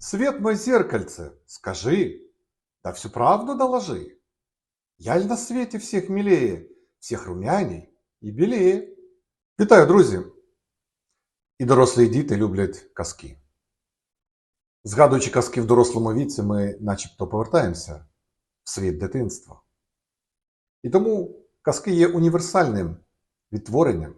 Свет мой зеркальце, скажи, да всю правду доложи. Я ль на свете всех милее, всех румяней і біліє. Вітаю, друзі! І дорослі і діти люблять казки. Згадуючи казки в дорослому віці, ми начебто повертаємося в світ дитинства. І тому казки є універсальним відтворенням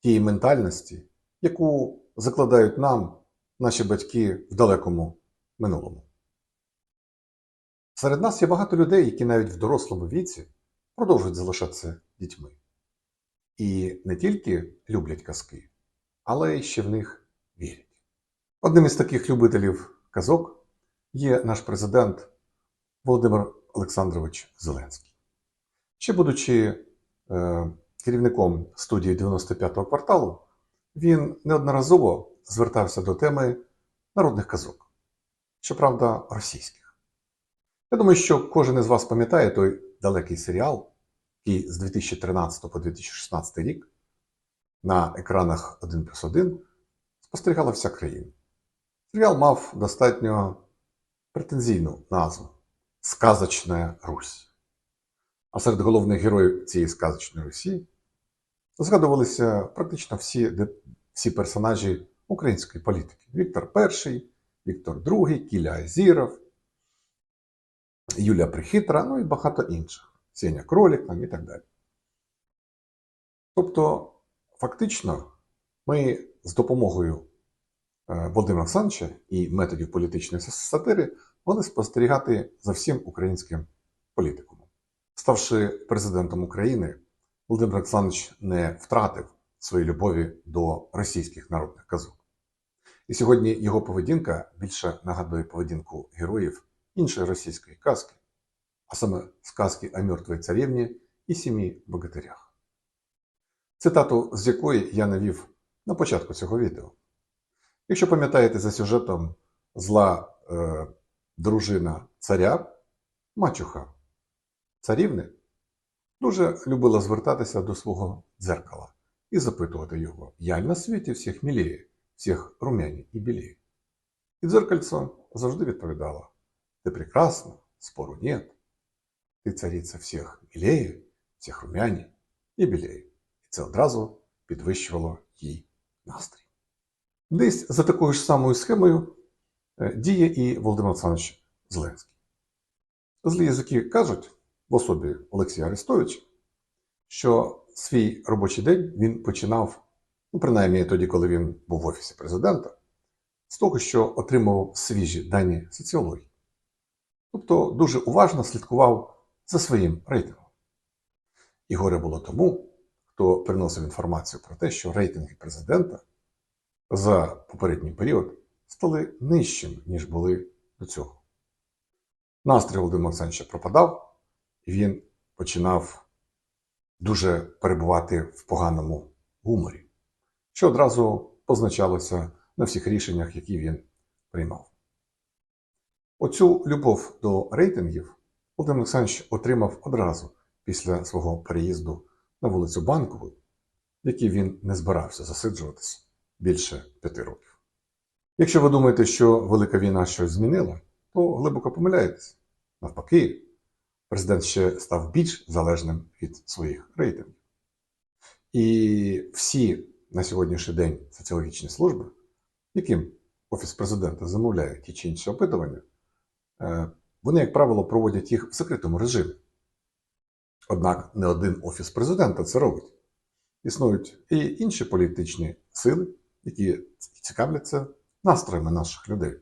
тієї ментальності, яку закладають нам наші батьки в далекому минулому. Серед нас є багато людей, які навіть в дорослому віці продовжують залишатися дітьми. І не тільки люблять казки, але й ще в них вірять. Одним із таких любителів казок є наш президент Володимир Олександрович Зеленський. Ще будучи е, керівником студії 95-го кварталу, він неодноразово звертався до теми народних казок, щоправда, російських. Я думаю, що кожен із вас пам'ятає той далекий серіал, який з 2013 по 2016 рік на екранах 1 плюс 1 спостерігала вся країна. Серіал мав достатньо претензійну назву Сказочна Русь. А серед головних героїв цієї сказочної Русі згадувалися практично всі, всі персонажі української політики: Віктор І, Віктор II, Кіля Азіров, Юлія Прихитра, ну і багато інших. Сеня Кролік там і так далі. Тобто, фактично, ми з допомогою е, Володимира Олександровича і методів політичної сатири могли спостерігати за всім українським політикумом. Ставши президентом України, Володимир Олександрович не втратив своєї любові до російських народних казок. І сьогодні його поведінка більше нагадує поведінку героїв іншої російської казки, а саме сказки о мертвій царівні і сім'ї богатирях. Цитату з якої я навів на початку цього відео. Якщо пам'ятаєте за сюжетом зла е, дружина царя, мачуха царівни, дуже любила звертатися до свого дзеркала і запитувати його, я на світі всіх міліє, всіх румяні і біліє. І дзеркальце завжди відповідало, ти прекрасна, спору нет, ти цариця всіх міліє, всіх румяні і біліє. І це одразу підвищувало їй настрій. Десь за такою ж самою схемою е, діє і Володимир Олександрович Зеленський. Злі язики кажуть в особі Олексія Арестовича, що свій робочий день він починав, ну, принаймні тоді, коли він був в Офісі президента, з того, що отримував свіжі дані соціології. Тобто дуже уважно слідкував за своїм рейтингом. І горе було тому, хто приносив інформацію про те, що рейтинги президента за попередній період стали нижчими, ніж були до цього. Настрій Володимира Олександровича пропадав, і він починав дуже перебувати в поганому гуморі, що одразу позначалося на всіх рішеннях, які він приймав. Оцю любов до рейтингів Володимир Олександрович отримав одразу після свого переїзду на вулицю Банкову, в якій він не збирався засиджуватися більше п'яти років. Якщо ви думаєте, що Велика війна щось змінила, то глибоко помиляєтесь. Навпаки, президент ще став більш залежним від своїх рейтингів. І всі на сьогоднішній день соціологічні служби, яким Офіс президента замовляє ті чи інші опитування, е, вони, як правило, проводять їх в закритому режимі. Однак не один офіс президента це робить. Існують і інші політичні сили, які цікавляться настроями наших людей.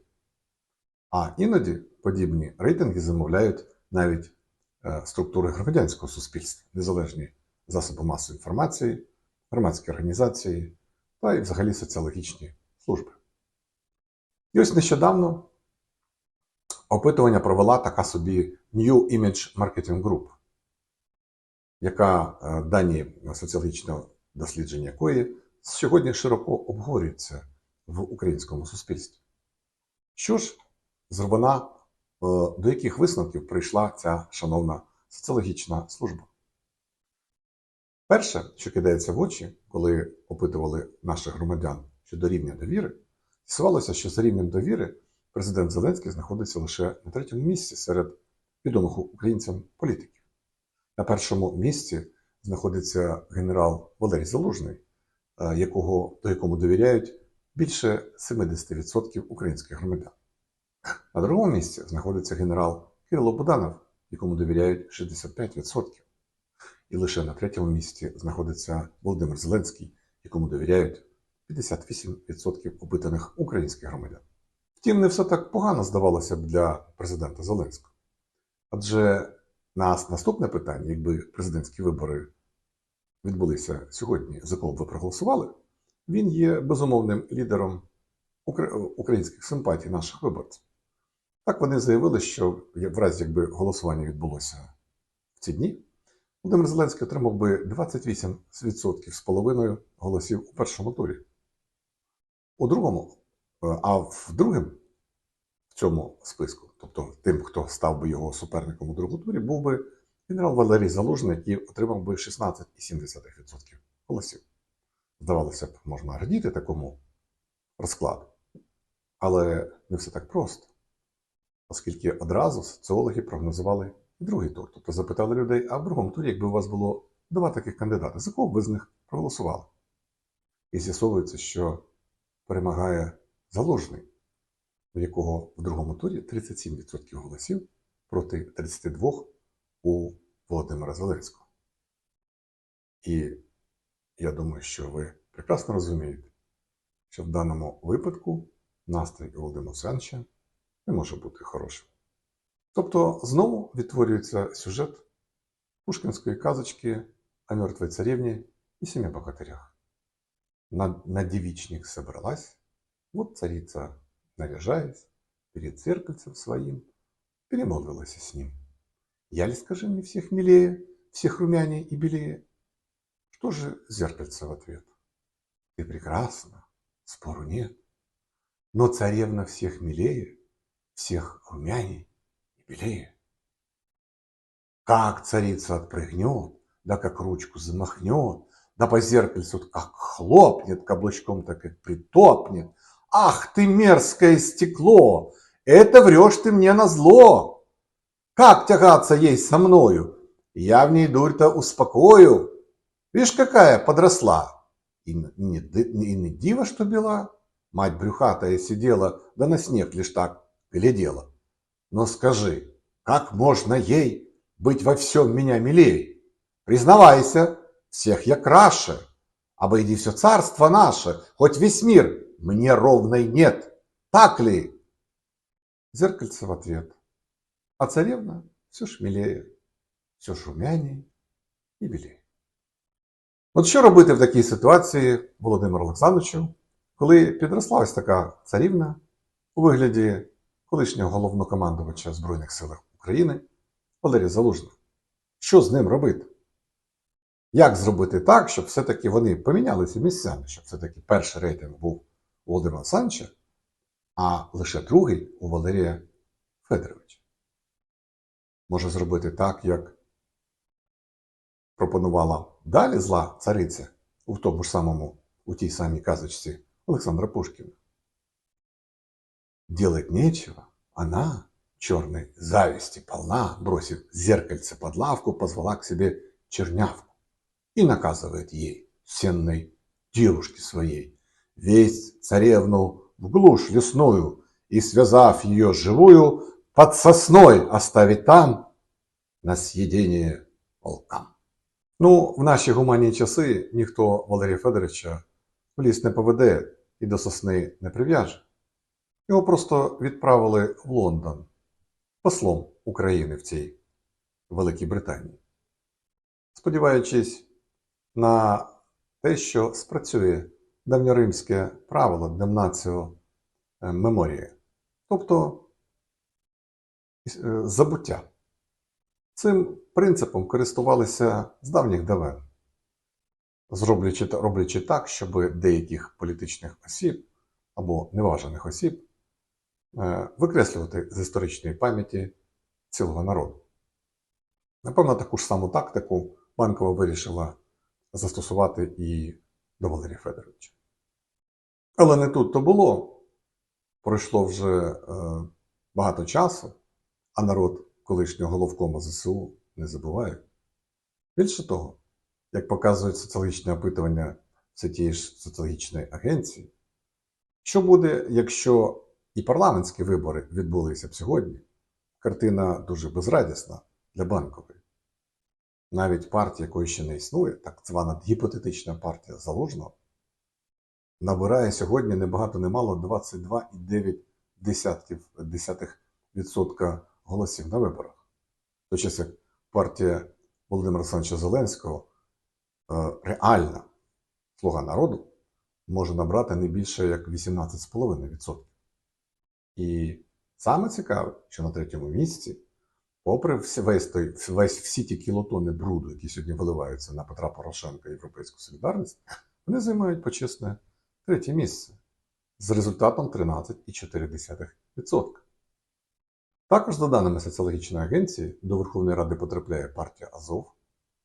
А іноді подібні рейтинги замовляють навіть структури громадянського суспільства, незалежні засоби масової інформації, громадські організації та й взагалі соціологічні служби. І ось нещодавно опитування провела така собі New Image Marketing Group, яка е, дані соціологічного дослідження якої сьогодні широко обговорюється в українському суспільстві. Що ж е, до яких висновків прийшла ця шановна соціологічна служба? Перше, що кидається в очі, коли опитували наших громадян щодо рівня довіри, з'ясувалося, що за рівнем довіри президент Зеленський знаходиться лише на третьому місці серед відомих українцям політиків. На першому місці знаходиться генерал Валерій Залужний, е, якого, до якому довіряють більше 70% українських громадян. На другому місці знаходиться генерал Кирило Буданов, якому довіряють 65%. І лише на третьому місці знаходиться Володимир Зеленський, якому довіряють 58% опитаних українських громадян. Втім, не все так погано здавалося б для президента Зеленського. Адже нас наступне питання, якби президентські вибори відбулися сьогодні, за кого б ви проголосували, він є безумовним лідером українських симпатій наших виборців. Так вони заявили, що в разі якби голосування відбулося в ці дні, Володимир Зеленський отримав би 28% з половиною голосів у першому турі. У другому, е, а в другому в цьому списку, тобто тим, хто став би його суперником у другому турі, був би генерал Валерій Залужний, який отримав би 16,7% голосів. Здавалося б, можна радіти такому розкладу. Але не все так просто. Оскільки одразу соціологи прогнозували другий тур. Тобто запитали людей, а в другому турі, якби у вас було два таких кандидати, за кого б ви з них проголосували? І з'ясовується, що перемагає Залужний, у якого в другому турі 37% голосів проти 32% у Володимира Зеленського. І я думаю, що ви прекрасно розумієте, що в даному випадку настрій Володимира Олександровича не може бути хорошим. Тобто знову відтворюється сюжет пушкінської казочки о мертвой царевне и семи богатырях. На, на девичник собралась, вот царица, наряжаясь, перед зеркальцем своим, перемолвилась с ним. Я ли, скажи мне, всех милее, всех румянее и белее? Что же зеркальце в ответ? Ты прекрасна, спору нет. Но царевна всех милее, всех румяней и белее. Как царица отпрыгнет, да как ручку замахнет, да по зеркальцу как хлопнет каблучком, так и притопнет. Ах ты мерзкое стекло, это врешь ты мне на зло. Как тягаться ей со мною? Я в ней дурь-то успокою. Видишь, какая подросла. И, не, и не диво, что бела. Мать брюхатая сидела, да на снег лишь так глядела. Но скажи, как можно ей быть во всем меня милей? Признавайся, всех я краше. Обойди все царство наше, хоть весь мир, мне ровной нет. Так ли? Зеркальце в ответ. А царевна все ж милее, все ж румянее і білее. От що робити в такій ситуації Володимиру Олександровичу, коли підросла ось така царівна у вигляді колишнього головнокомандувача Збройних сил України Валерія Залужного? Що з ним робити? Як зробити так, щоб все-таки вони помінялися місцями, щоб все-таки перший рейтинг був у Володимира Олександровича, а лише другий у Валерія Федоровича? Може зробити так, як пропонувала далі зла цариця у тому ж самому, у тій самій казочці Олександра Пушкіна. Делать нечего, она, черной зависти полна, бросив зеркальце под лавку, позвала к себе чернявку и наказывает ей, сенной девушке своей, весь царевну в глушь лесную и, связав ее живую, под сосной оставить там на съедение волкам. Ну, в наші гуманні часи ніхто Валерія Федоровича в ліс не поведе і до сосни не прив'яже. Його просто відправили в Лондон послом України в цій Великій Британії, сподіваючись на те, що спрацює давньоримське правило демнаціо меморії, тобто е, забуття. Цим принципом користувалися з давніх давен, зроблячи, роблячи так, щоб деяких політичних осіб або неважаних осіб викреслювати з історичної пам'яті цілого народу. Напевно, таку ж саму тактику Банкова вирішила застосувати і до Валерія Федоровича. Але не тут то було. пройшло вже е, багато часу, а народ колишнього головкома ЗСУ не забуває. Більше того, як показують соціологічні опитування все тієї ж соціологічної агенції, що буде, якщо і парламентські вибори відбулися б сьогодні, картина дуже безрадісна для банкової. Навіть партія, якої ще не існує, так звана гіпотетична партія Залужного, набирає сьогодні небагато немало 22,9% голосів на виборах. В той час як партія Володимира Олександровича Зеленського е, реальна слуга народу може набрати не більше як 18,5%. І саме цікаве, що на третьому місці, попри весь той, весь всі ті кілотони бруду, які сьогодні виливаються на Петра Порошенка і Європейську солідарність, вони займають почесне третє місце з результатом 13,4%. Також, за даними соціологічної агенції, до Верховної Ради потрапляє партія Азов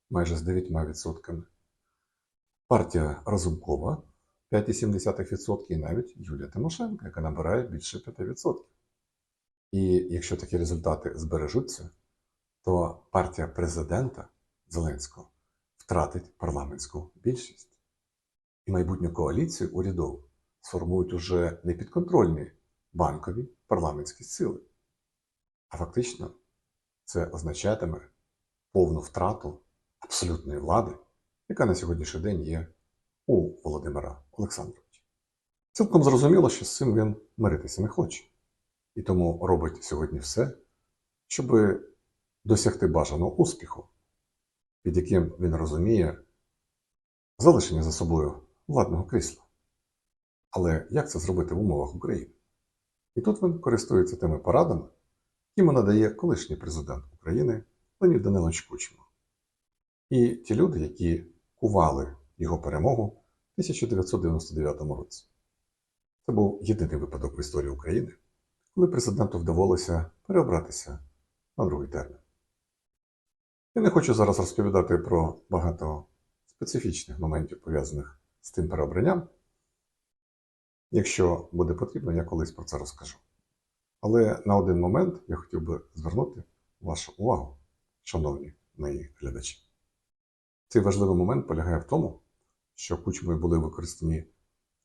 майже з 9%, партія Разумкова 5,7% і навіть Юлія Тимошенко, яка набирає більше 5%. І якщо такі результати збережуться, то партія президента Зеленського втратить парламентську більшість. І майбутню коаліцію урядову сформують уже не підконтрольні банкові парламентські сили. А фактично це означатиме повну втрату абсолютної влади, яка на сьогоднішній день є у Володимира Олександровича. Цілком зрозуміло, що з цим він миритися не хоче. І тому робить сьогодні все, щоб досягти бажаного успіху, під яким він розуміє залишення за собою владного крісла. Але як це зробити в умовах України? І тут він користується тими порадами, йому надає колишній президент України Леонід Данилович Кучма. І ті люди, які кували його перемогу в 1999 році. Це був єдиний випадок в історії України, коли президенту вдавалося переобратися на другий термін. Я не хочу зараз розповідати про багато специфічних моментів, пов'язаних з тим переобранням. Якщо буде потрібно, я колись про це розкажу. Але на один момент я хотів би звернути вашу увагу, шановні мої глядачі. Цей важливий момент полягає в тому, що кучмою були використані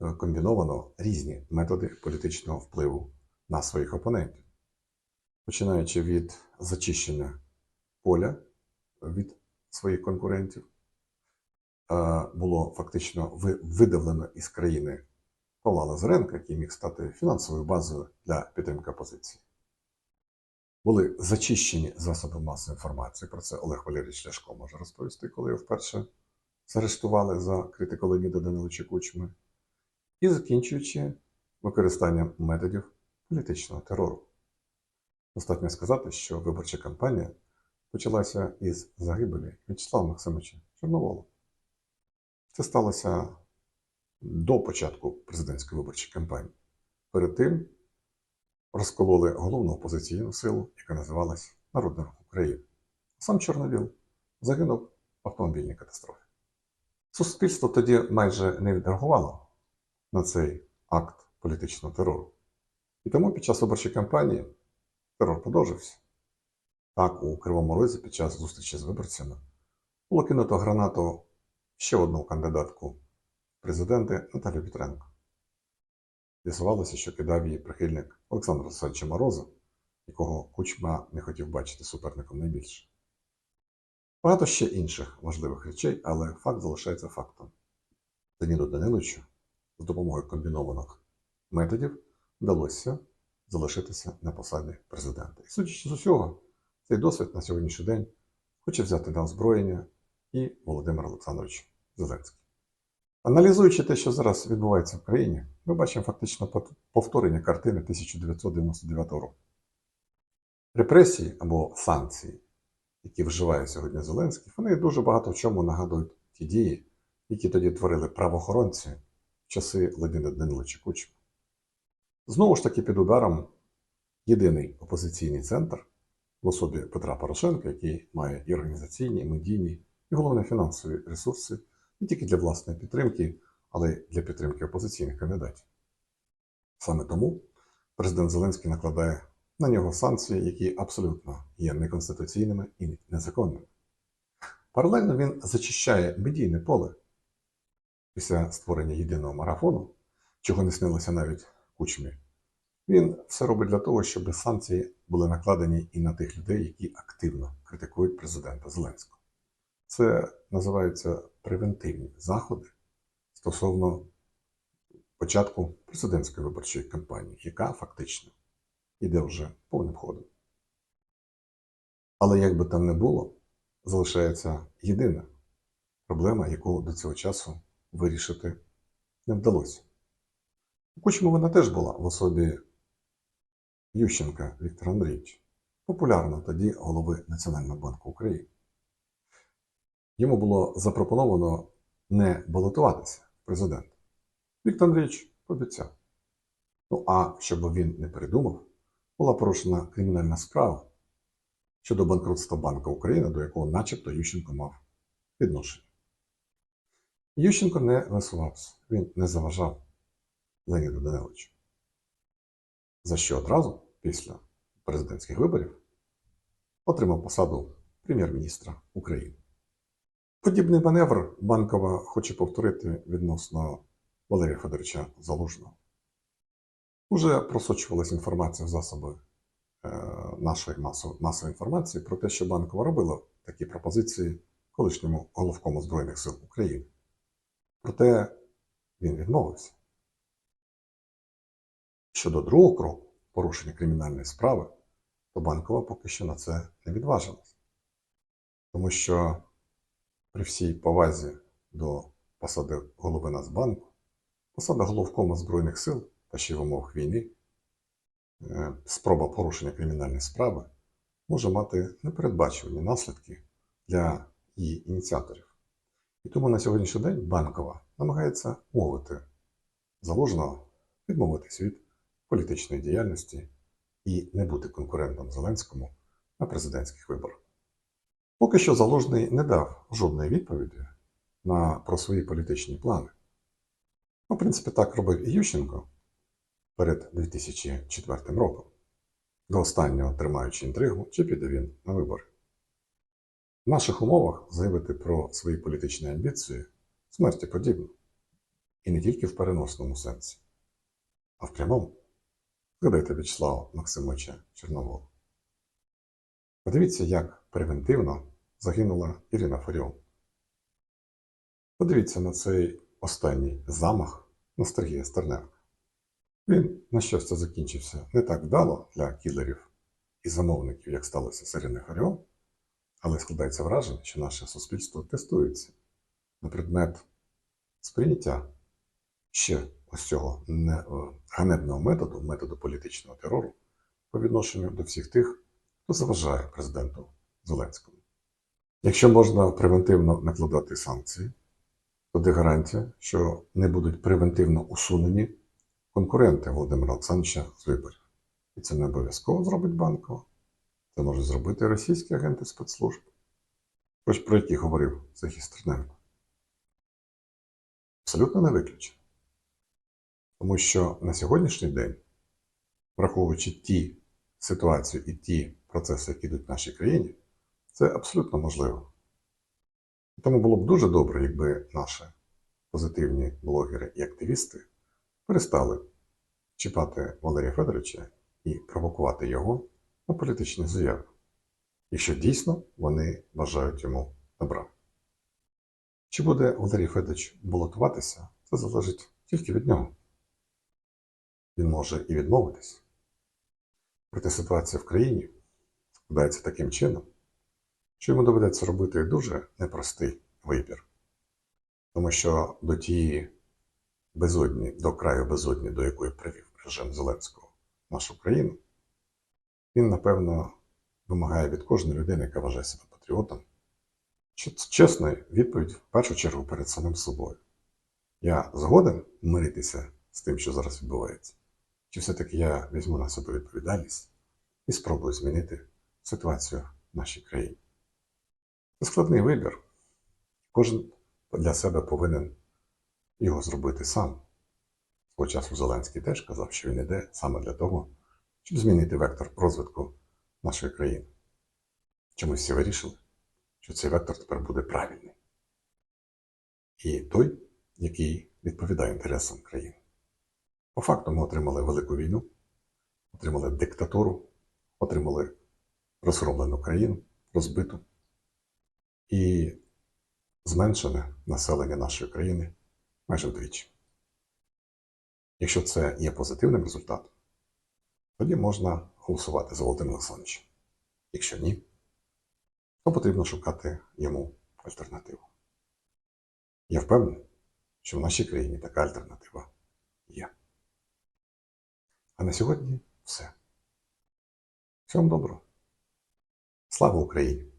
е, комбіновано різні методи політичного впливу на своїх опонентів, починаючи від зачищення поля від своїх конкурентів, е, було фактично видавлено із країни Павла Лазаренка, який міг стати фінансовою базою для підтримки опозиції. Були зачищені засоби масової інформації. Про це Олег Валерійович Ляшко може розповісти, коли його вперше заарештували за критику Леоніда Даниловича Кучми, і закінчуючи використанням методів політичного терору. Достатньо сказати, що виборча кампанія почалася із загибелі В'ячеслава Максимовича Чорновола. Це сталося до початку президентської виборчої кампанії. Перед тим розкололи головну опозиційну силу, яка називалась Народний Рух України. Сам Чорновіл загинув в автомобільній катастрофі. Суспільство тоді майже не відреагувало на цей акт політичного терору. І тому під час виборчої кампанії терор продовжився. Так, у Кривому Розі під час зустрічі з виборцями було кинуто гранату ще одну кандидатку президенти Наталію Вітренко. З'ясувалося, що кидав її прихильник Олександра Васильовича Мороза, якого Кучма не хотів бачити суперником найбільше. Багато ще інших важливих речей, але факт залишається фактом. Данілу Даниловичу з допомогою комбінованих методів вдалося залишитися на посаді президента. І судячи з усього, цей досвід на сьогоднішній день хоче взяти на озброєння і Володимир Олександрович Зеленський. Аналізуючи те, що зараз відбувається в країні, ми бачимо фактично повторення картини 1999 року. Репресії або санкції, які вживає сьогодні Зеленський, вони дуже багато в чому нагадують ті дії, які тоді творили правоохоронці в часи Леоніда Даниловича Кучма. Знову ж таки, під ударом єдиний опозиційний центр в особі Петра Порошенка, який має і організаційні, і медійні, і головне фінансові ресурси не тільки для власної підтримки, але й для підтримки опозиційних кандидатів. Саме тому президент Зеленський накладає на нього санкції, які абсолютно є неконституційними і незаконними. Паралельно він зачищає медійне поле після створення єдиного марафону, чого не снилося навіть кучмі. Він все робить для того, щоб санкції були накладені і на тих людей, які активно критикують президента Зеленського. Це називаються превентивні заходи стосовно початку президентської виборчої кампанії, яка фактично йде вже повним ходом. Але як би там не було, залишається єдина проблема, яку до цього часу вирішити не вдалося. У Кучму вона теж була в особі Ющенка Віктора Андрійовича, популярного тоді голови Національного банку України. Йому було запропоновано не балотуватися президент. Віктор Андрійович пообіцяв. Ну а щоб він не передумав, була порушена кримінальна справа щодо банкрутства Банка України, до якого начебто Ющенко мав відношення. Ющенко не висувався, він не заважав Леоніду Даниловичу. За що одразу після президентських виборів отримав посаду прем'єр-міністра України. Подібний маневр Банкова хоче повторити відносно Валерія Федоровича Залужного. Уже просочувалася інформація в засоби е, нашої масової, інформації про те, що Банкова робила такі пропозиції колишньому головкому Збройних сил України. Проте він відмовився. Щодо другого кроку порушення кримінальної справи, то Банкова поки що на це не відважилась. Тому що при всій повазі до посади голови Нацбанку, посада головкома Збройних сил та ще й в умовах війни, е, спроба порушення кримінальної справи може мати непередбачувані наслідки для її ініціаторів. І тому на сьогоднішній день Банкова намагається мовити заложного відмовитись від політичної діяльності і не бути конкурентом Зеленському на президентських виборах. Поки що Залужний не дав жодної відповіді на, про свої політичні плани. Ну, в принципі, так робив і Ющенко перед 2004 роком, до останнього тримаючи інтригу, чи піде він на вибори. В наших умовах заявити про свої політичні амбіції смерті подібно. І не тільки в переносному сенсі, а в прямому. Згадайте В'ячеслава Максимовича Чорновола. Подивіться, як превентивно загинула Ірина Фаріон. Подивіться на цей останній замах на Сергія Стерненка. Він, на щастя, закінчився не так вдало для кілерів і замовників, як сталося з Іриною але складається враження, що наше суспільство тестується на предмет сприйняття ще ось цього не, е, ганебного методу, методу політичного терору по відношенню до всіх тих, хто заважає президенту Зеленському. Якщо можна превентивно накладати санкції, то де гарантія, що не будуть превентивно усунені конкуренти Володимира Олександровича з виборів. І це не обов'язково зробить Банкова. Це можуть зробити російські агенти спецслужб. Хоч про які говорив Сергій Стерненко. Абсолютно не виключено. Тому що на сьогоднішній день, враховуючи ті ситуації і ті процеси, які йдуть в нашій країні, це абсолютно можливо. Тому було б дуже добре, якби наші позитивні блогери і активісти перестали чіпати Валерія Федоровича і провокувати його на політичні заяви, якщо дійсно вони бажають йому добра. Чи буде Валерій Федорович балотуватися, це залежить тільки від нього. Він може і відмовитись. Проте ситуація в країні складається таким чином, що йому доведеться робити дуже непростий вибір. Тому що до тієї безодні, до краю безодні, до якої привів режим Зеленського нашу країну, він, напевно, вимагає від кожної людини, яка вважає себе патріотом, чесної відповідь в першу чергу перед самим собою. Я згоден миритися з тим, що зараз відбувається. Чи все-таки я візьму на себе відповідальність і спробую змінити ситуацію в нашій країні? Це складний вибір. Кожен для себе повинен його зробити сам. Свого часу Зеленський теж казав, що він іде саме для того, щоб змінити вектор розвитку нашої країни. Чомусь всі вирішили, що цей вектор тепер буде правильний. І той, який відповідає інтересам країни. По факту ми отримали велику війну, отримали диктатуру, отримали розгромлену країну, розбиту і зменшене населення нашої країни майже вдвічі. Якщо це є позитивним результатом, тоді можна голосувати за Володимира Олександровича. Якщо ні, то потрібно шукати йому альтернативу. Я впевнений, що в нашій країні така альтернатива є. А на сьогодні все. Всього доброго. Слава Україні!